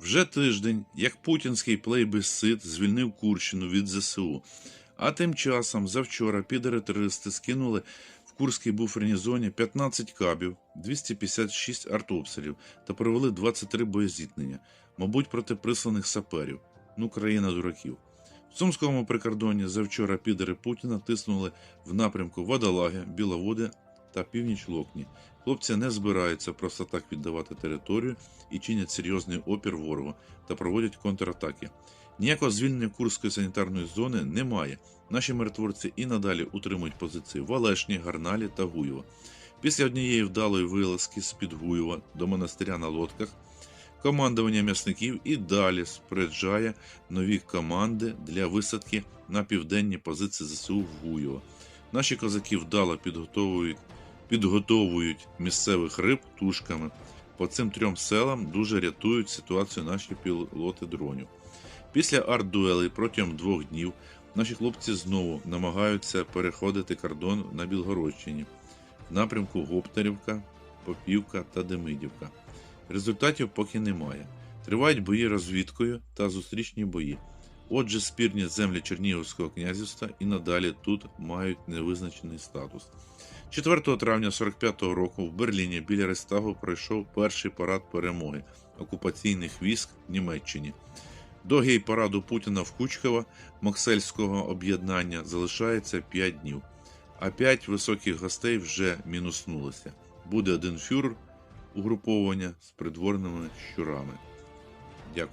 Вже тиждень, як путінський плейбисцит звільнив Курщину від ЗСУ. А тим часом завчора підери-терористи скинули в Курській буферній зоні 15 кабів, 256 артобстрілів та провели 23 боєзіткнення, мабуть, проти присланих саперів. Ну, країна дураків. В Сумському прикордонні завчора підери Путіна тиснули в напрямку Водолаги, Біловоди та північ Локні. Хлопці не збираються просто так віддавати територію і чинять серйозний опір ворогу та проводять контратаки. Ніякого звільнення Курської санітарної зони немає. Наші миротворці і надалі утримують позиції в Олешні, Гарналі та Гуєво. Після однієї вдалої вилазки з під Гуєва до монастиря на лодках командування м'ясників і далі споряджає нові команди для висадки на південні позиції ЗСУ в Гуєво. Наші козаки вдало підготовують, підготовують місцевих риб тушками. По цим трьом селам дуже рятують ситуацію наші пілоти дронів. Після арт-дуелей протягом двох днів наші хлопці знову намагаються переходити кордон на Білгородщині в напрямку Гоптерівка, Попівка та Демидівка. Результатів поки немає. Тривають бої розвідкою та зустрічні бої. Отже, спірні землі Чернігівського князівства і надалі тут мають невизначений статус. 4 травня 45-го року в Берліні біля Рейхстагу пройшов перший парад перемоги окупаційних військ в Німеччині. До гей-параду Путіна в Кучково Моксельського об'єднання залишається 5 днів, а 5 високих гостей вже мінуснулися. Буде один фюрер угруповання з придворними щурами. Дякую.